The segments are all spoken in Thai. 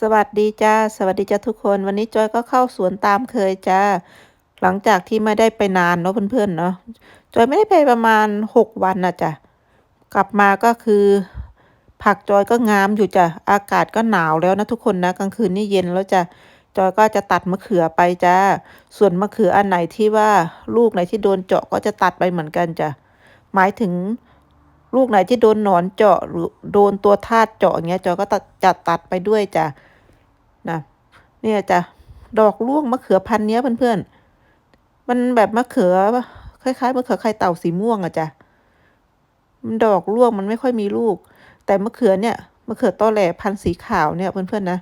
สวัสดีจ้า สวัสดีจ้าทุกคน วันนี้จอยก็เข้าสวนตามเคยจ้า หลังจากที่ไม่ได้ไปนานเนาะเพื่อนๆเนาะ จอยไม่ได้ไปประมาณหกวันนะจ้ะ กลับมาก็คือ ผักจอยก็งามอยู่จ้ะ อากาศก็หนาวแล้วนะทุกคนนะกลางคืนนี่เย็นแล้วจ้ะ จอยก็จะตัดมะเขือไปจ้า ส่วนมะเขืออันไหนที่ว่าลูกไหนที่โดนเจาะก็จะตัดไปเหมือนกันจ้ะ หมายถึง ลูกไหนที่โดนหนอนเจาะหรือโดนตัวทาดเจาะอย่างเงี้ยจอยก็ตัดจัดตัดไปด้วยจ้ะนะเนี่ยจ้ะดอกร่วงมะเขือพันธุ์เนี้ยเพื่อนๆมันแบบมะเขือคล้ายๆมะเขือไข่เต่าสีม่วงอะจ้ะมันดอกร่วงมันไม่ค่อยมีลูก แต่มะเขือเนี่ยมะเขือต้อแหล่พันธุ์สีขาวเนี่ยเพื่อนๆนะ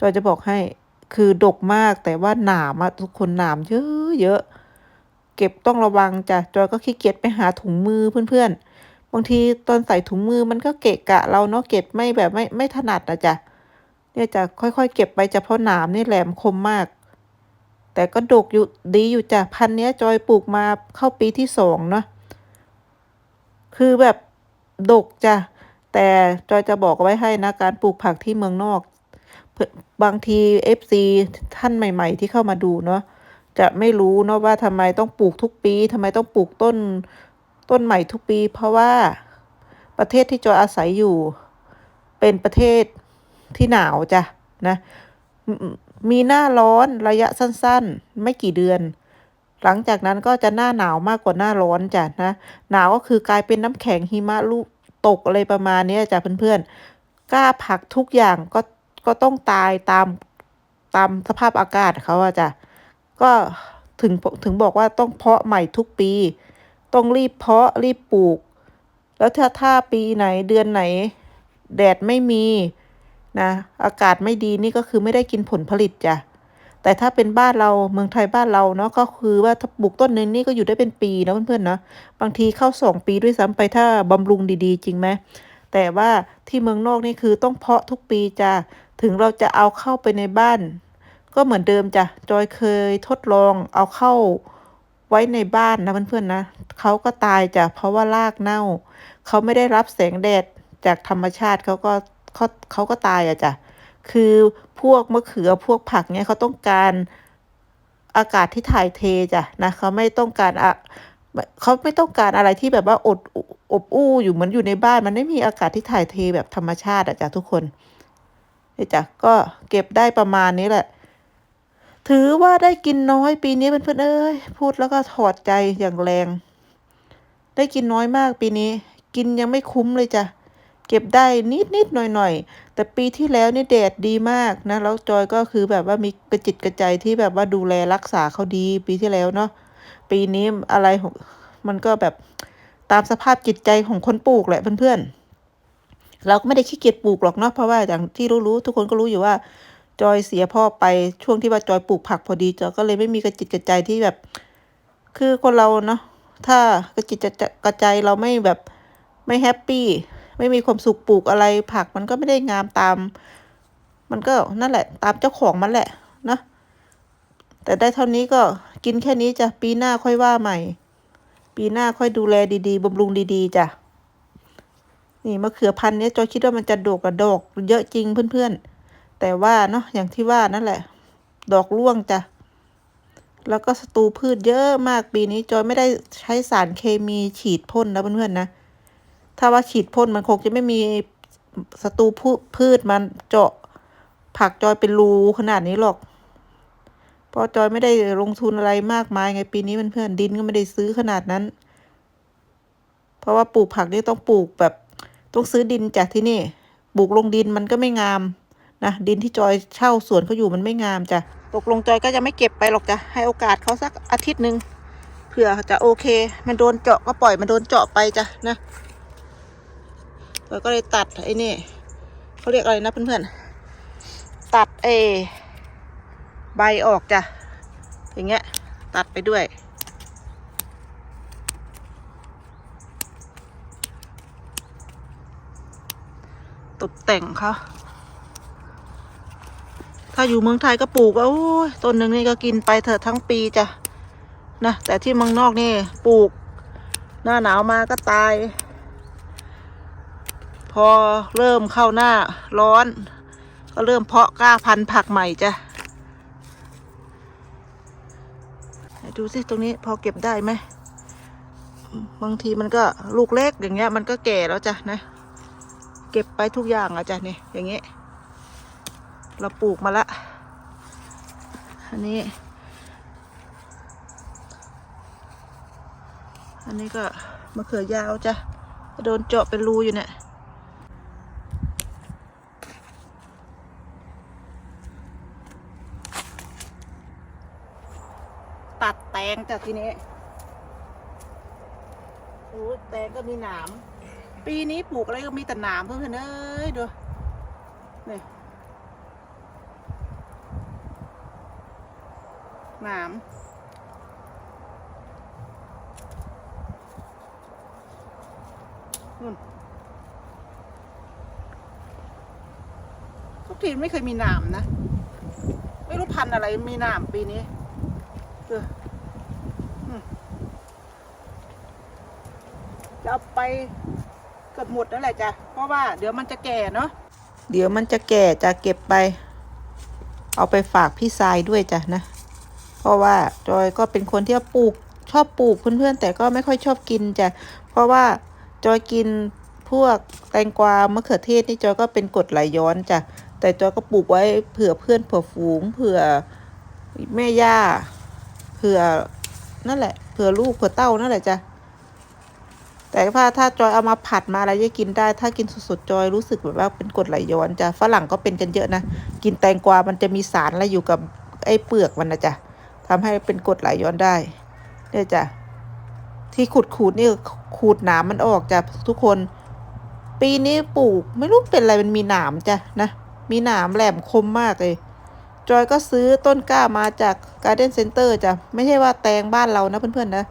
จอยจะบอกให้คือดกมากแต่ว่าหนามอะทุกคนหนามเยอะๆเก็บต้องระวังจ้ะจอยก็ขี้เกียจไปหาถุงมือเพื่อนๆ บางทีตอนใส่ถุงมือมันก็เกะกะเราเนาะเก็บไม่แบบไม่ไม่ถนัดนะจ๊ะเนี่ยจะค่อยๆ เก็บไปจะเพราะหนามนี่แหลมคมมาก แต่ก็ดกอยู่ดีอยู่จ้ะพันเนี้ยจอยปลูกมาเข้าปีที่สองเนาะคือแบบดกจ้ะแต่จอยจะบอกไว้ให้นะการปลูกผักที่เมืองนอก บางทีเอฟซีท่านใหม่ ๆ ที่เข้ามาดูเนาะจะไม่รู้เนาะว่าทำไมต้องปลูกทุกปีทำไมต้องปลูกต้น ต้นใหม่ทุกปี เพราะว่าประเทศที่จอยอาศัยอยู่เป็นประเทศที่หนาวจ้ะนะมีหน้าร้อนระยะสั้นๆ ไม่กี่เดือน หลังจากนั้นก็จะหน้าหนาวมากกว่าหน้าร้อนจ้ะนะหนาวก็คือกลายเป็นน้ำแข็งหิมะลูกตกอะไรประมาณนี้จ้ะเพื่อนๆกล้าผักทุกอย่างก็ก็ต้องตายตามตามสภาพอากาศเขาอะจ้ะก็ถึงถึงบอกว่าต้องเพาะใหม่ทุกปี ต้องรีบเพาะรีบปลูก แล้วถ้าถ้าปีไหนเดือนไหน แดดไม่มีนะอากาศไม่ดีนี่ก็คือไม่ได้กินผลผลิตจ้ะแต่ถ้าเป็นบ้านเราเมืองไทยบ้านเราเนาะก็คือว่าถ้าปลูกต้นนึงนี่ก็อยู่ได้เป็นปีนะเพื่อนๆเนาะบางทีเข้าสองปีด้วยซ้ำไปถ้าบำรุงดีๆ จริงไหมแต่ว่าที่เมืองนอกนี่คือต้องเพาะทุกปีจ้ะถึงเราจะเอาเข้าไปในบ้าน ก็เหมือนเดิมจ้ะจอยเคยทดลองเอาเข้า ไว้ในบ้านนะเพื่อนๆนะเขาก็ตายจ้ะเพราะว่ารากเน่า เขาไม่ได้รับแสงแดดจากธรรมชาติเขาก็เขาเขาก็ตายอะจ้ะคือพวกมะเขือพวกผักเนี่ยเขาต้องการอากาศที่ถ่ายเทจ้ะนะเขาไม่ต้องการอะเขาไม่ต้องการอะไรที่แบบว่าอดอบอู้อยู่เหมือนอยู่ในบ้านมันไม่มีอากาศที่ถ่ายเทแบบธรรมชาติอะจ้ะทุกคนเนี่ยจ้ะก็เก็บได้ประมาณนี้แหละ ถือว่าได้กินน้อยปีนี้เพื่อนๆเอ้ยพูดแล้วก็ถอดใจอย่างแรง ได้กินน้อยมากปีนี้ กินยังไม่คุ้มเลยจ้ะเก็บได้นิดนิดหน่อยหน่อยแต่ปีที่แล้วนี่แดดดีมากนะแล้วจอยก็คือแบบว่ามีกระจิตกระใจที่แบบว่าดูแลรักษาเขาดีปีที่แล้วเนาะปีนี้อะไรมันก็แบบตามสภาพจิตใจของคนปลูกแหละเพื่อนๆเราก็ไม่ได้ขี้เกียจปลูกหรอกเนาะเพราะว่าอย่างที่รู้ๆทุกคนก็รู้อยู่ว่า จอยเสียพ่อไปช่วงที่ว่าจอยปลูกผักพอดีจอยก็เลยไม่มีกระจิตกระใจที่แบบ คือคนเราเนาะถ้ากระจิตกระใจเราไม่แบบไม่แฮปปี้ไม่มีความสุขปลูกอะไรผักมันก็ไม่ได้งามตาม มันก็นั่นแหละ ตามเจ้าของมันแหละนะแต่ได้เท่านี้ก็กินแค่นี้จ้ะปีหน้าค่อยว่าใหม่ ปีหน้าค่อยดูแลดีๆบำรุงดีๆจ้ะนี่มะเขือพันธุ์นี้จอยคิดว่ามันจะดกกระดอกเยอะจริงเพื่อนๆ แต่ว่าเนาะอย่างที่ว่านั่นแหละ ดอกร่วงจ้ะแล้วก็ศัตรูพืชเยอะมากปีนี้จอยไม่ได้ใช้สารเคมีฉีดพ่นนะเพื่อนๆนะ ถ้าว่าฉีดพ่นมันคงจะไม่มีศัตรูพืชมันเจาะผักจอยเป็นรูขนาดนี้หรอก เพราะจอยไม่ได้ลงทุนอะไรมากมายไงปีนี้เพื่อนๆดินก็ไม่ได้ซื้อขนาดนั้น เพราะว่าปลูกผักนี่ต้องปลูกแบบ ต้องซื้อดินจากที่นี่ ปลูกลงดินมันก็ไม่งาม นะดินที่จอยเช่าสวนเขาอยู่มันไม่งามจ้ะตกลงจอยก็จะไม่เก็บไปหรอกจ้ะให้โอกาสเขาสักอาทิตย์หนึ่งเผื่อจะโอเค มันโดนเจาะก็ปล่อยมันโดนเจาะไปจ้ะนะเราก็เลยตัดไอ้นี่เขาเรียกอะไรนะเพื่อนๆตัดเอใบออกจ้ะอย่างเงี้ย ตัดไปด้วยตกแต่งเขา ถ้าอยู่เมืองไทยก็ปลูกโอ้ยต้นหนึ่งนี่ก็กินไปเถอะทั้งปีจ้ะนะแต่ที่เมืองนอกนี่ปลูก หน้าหนาวมาก็ตาย พอเริ่มเข้าหน้าร้อน ก็เริ่มเพาะกล้าพันธุ์ผักใหม่จ้ะดูสิตรงนี้พอเก็บได้ไหมบางทีมันก็ลูกเล็กอย่างเงี้ย มันก็แก่แล้วจ้ะนะ เก็บไปทุกอย่างอะจ้ะนี่อย่างเงี้ย เราปลูกมาละ อันนี้ อันนี้ก็มะเขือยาวจ้ะ โดนเจาะเป็นรูอยู่เนี่ยตัดแตงจากทีนี้โอ้แตงก็มีหนาม ปีนี้ปลูกอะไรก็มีแต่หนามเพื่อนๆเอ้ยดูนี่ หนามนู่นทุกทีไม่เคยมีหนามนะ ไม่รู้พันอะไรมีหนามปีนี้เออจะเอาไปเกือบหมดนั่นแหละจ้ะ เพราะว่าเดี๋ยวมันจะแก่เนาะ เดี๋ยวมันจะแก่จะเก็บไป เอาไปฝากพี่ทรายด้วยจ้ะนะ ราะว่าจอยก็เป็นคนที่ปลูกชอบปลูกเพื่อนๆแต่ก็ไม่ค่อยชอบกินจ้ะเพราะว่าจอยกินพวกแตงกวามะเขือเทศนี่จอยก็เป็นกรดไหลย้อนจ้ะแต่จอยก็ปลูกไว้เผื่อเพื่อนเผื่อฝูงเผื่อแม่ย่าเผื่อนั่นแหละเผื่อลูกเผื่อเต้านั่นแหละจ้ะแต่ว่าถ้าจอยเอามาผัดมาอะไรจะกินได้ ถ้ากินสดๆจอยรู้สึกแบบว่าเป็นกรดไหลย้อนจ้ะฝรั่งก็เป็นกันเยอะนะ กินแตงกวามันจะมีสารอะไรอยู่กับไอ้เปลือกมันนะจ้ะ ทำให้เป็นกรดไหลย้อนได้เนี่ยจ้ะที่ขูดขูดนี่ขูดหนามมันออกจ้ะทุกคน ปีนี้ปลูกไม่รู้เป็นอะไรมันมีหนามจ้ะนะมีหนามแหลมคมมากเลย จอยก็ซื้อต้นกล้ามาจาก Garden Center จ้ะไม่ใช่ว่าแตงบ้านเรานะเพื่อนๆนะ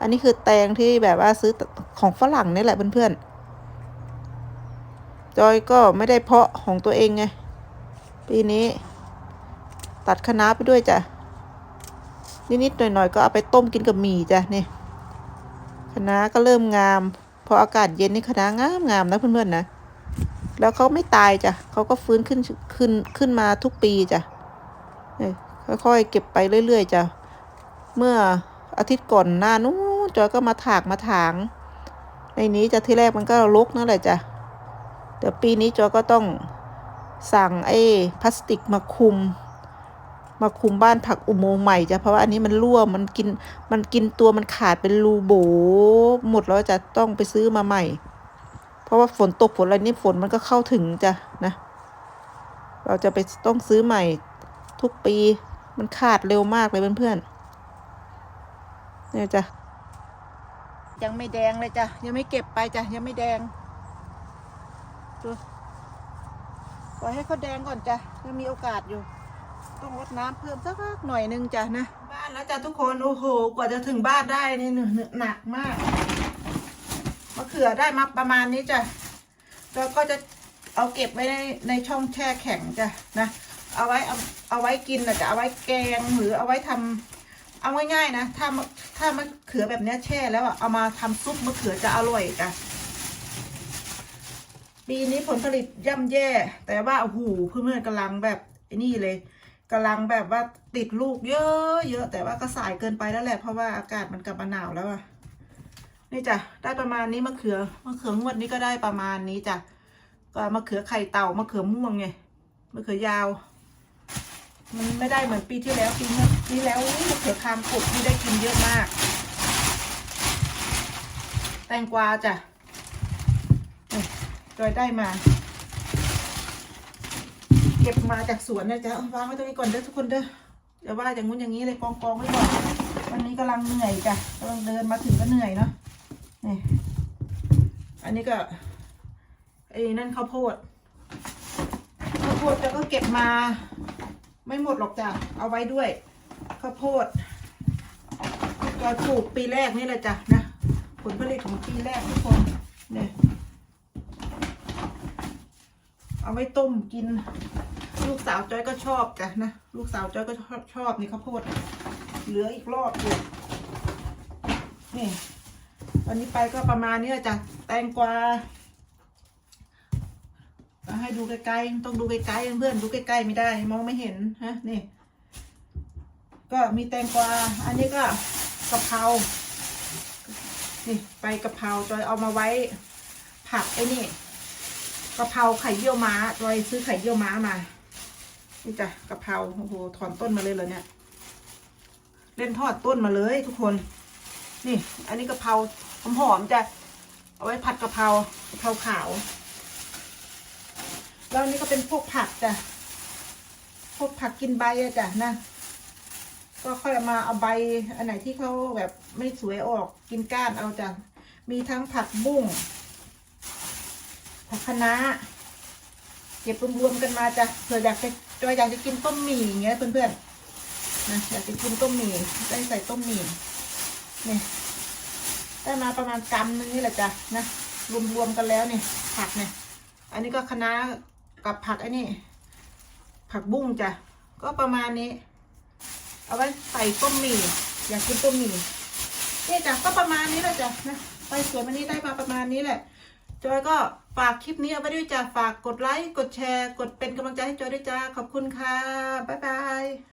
อันนี้คือแตงที่แบบว่าซื้อของฝรั่งนี่แหละเพื่อนๆจอยก็ไม่ได้เพาะของตัวเองไงปีนี้ ตัดคะน้าไปด้วยจ้ะ นิดๆหน่อยๆก็เอาไปต้มกินกับหมี่จ้ะนี่คะน้าก็เริ่มงาม พออากาศเย็นนี่คะน้างามงามนะเพื่อนๆนะแล้วเขาไม่ตายจ้ะเขาก็ฟื้นขึ้นขึ้นขึ้นมาทุกปีจ้ะค่อยๆเก็บไปเรื่อยๆจ้ะเมื่ออาทิตย์ก่อนหน้านู้นจอยก็มาถากมาถาง ในนี้จะที่แรกมันก็รกนั่นแหละจ้ะเดี๋ยวปีนี้จอยก็ต้องสั่งไอ้พลาสติกมาคุม มาคุมบ้านผักอุโมงค์ใหม่จ้ะเพราะว่าอันนี้มันรั่วมันกินมันกินตัวมันขาดเป็นรูโบหมดแล้วจะต้องไปซื้อมาใหม่ เพราะว่าฝนตกฝนอะไรนี่ฝนมันก็เข้าถึงจ้ะนะ เราจะไปต้องซื้อใหม่ทุกปีมันขาดเร็วมากเลยเพื่อนๆเนี่ยจ้ะยังไม่แดงเลยจ้ะยังไม่เก็บไปจ้ะยังไม่แดงดูปล่อยให้เขาแดงก่อนจ้ะยังมีโอกาสอยู่ ต้องรดน้ำเพิ่มสักหน่อยนึงจ้ะนะ บ้านแล้วจ้ะทุกคนโอ้โห กว่าจะถึงบ้านได้นี่เหนื่อยหนักมากมะเขือได้มาประมาณนี้จ้ะแล้วก็จะเอาเก็บไว้ในในช่องแช่แข็งจ้ะนะเอาไว้เอาเอาไว้กินนะจะเอาไว้แกงหรือเอาไว้ทำเอาง่ายๆนะถ้ามะถ้ามะเขือแบบนี้แช่แล้วอะเอามาทำซุปมะเขือจะอร่อยจ้ะปีนี้ผลผลิตย่ำแย่ แต่ว่าโอ้โหเพื่อนๆกำลังแบบไอ้นี่เลย กำลังแบบว่าติดลูกเยอะเยอะแต่ว่าก็สายเกินไปแล้วแหละเพราะว่าอากาศมันกลับมาหนาวแล้วอะนี่จ้ะได้ประมาณนี้มะเขือมะเขืองวดนี้ก็ได้ประมาณนี้จ้ะก็มะเขือไข่เต่ามะเขือม่วงไงมะเขือยาว มันไม่ได้เหมือนปีที่แล้วปีนี้แล้วมะเขือคามกุดที่ได้กินเยอะมาก แตงกวาจ้ะจอยได้มา เก็บมาจากสวนนะจ๊ะเอาวางไว้ตรงนี้ก่อนเด้อทุกคนเด้ออย่าว่าอย่างงู้นอย่างนี้เลยกองกองๆไว้ก่อนวันนี้กำลังเหนื่อยจ้ะกำลังเดินมาถึงก็เหนื่อยเนาะนี่อันนี้ก็ไอ้นั่นข้าวโพดข้าวโพดจะก็เก็บมา ไม่หมดหรอกจ้ะเอาไว้ด้วยข้าวโพดจอยปลูกปีแรกนี่แหละจ้ะนะผลผลิตของปีแรกทุกคนเนี่ยเอาไว้ต้มกิน ลูกสาวจ้อยก็ชอบจ้ะนะ ลูกสาวจ้อยก็ชอบชอบนี่ข้าวโพดเหลืออีกรอบอยู่นี่วันนี้ไปก็ประมาณนี้จ้ะแตงกวาให้ดูใกล้ๆต้องดูใกล้ๆเพื่อนดูใกล้ๆไม่ได้ มองไม่เห็นฮะนี่ ก็มีแตงกวา อันนี้ก็กะเพรานี่ใบกะเพราจอยเอามาไว้ ผักไอ้นี่กะเพราไข่เยี่ยวม้าจอยซื้อไข่เยี่ยวม้ามา นี่จ้ะกะเพราโอ้โหถอนต้นมาเลยเหรอเนี่ย เล่นทอดต้นมาเลยทุกคน นี่ อันนี้กะเพราหอมๆจ้ะเอาไว้ผัดกะเพรากะเพราขาว แล้วอันนี้ก็เป็นพวกผักจ้ะพวกผักกินใบอะจ้ะนะก็ค่อยมาเอาใบอันไหนที่เขาแบบไม่สวยออกกินก้านเอาจ้ะมีทั้งผักบุ้งผักคะน้าเก็บรวมๆกันมาจ้ะเผื่ออยากจะ จอยอยากจะกินต้มหมี่อย่างเงี้ยเพื่อนๆนะอยากจะกินต้มหมี่ได้ใส่ต้มหมี่นี่ได้มาประมาณกำนึงนี่แหละจ้ะนะรวมๆกันแล้วเนี่ยผักเนี่ย อันนี้ก็คะน้ากับผักไอ้นี่ผักบุ้งจ้ะก็ประมาณนี้ เอาไว้ใส่ต้มหมี่อยากกินต้มหมี่นี่จ้ะก็ประมาณนี้แหละจ้ะนะไปสวนวันนี้ได้มาประมาณนี้แหละ จอยก็ฝากคลิปนี้เอาไว้ด้วยจ้าฝากกดไลค์ กดแชร์ กดเป็นกำลังใจให้จอยด้วยจ้า ขอบคุณค่ะ บ๊ายบาย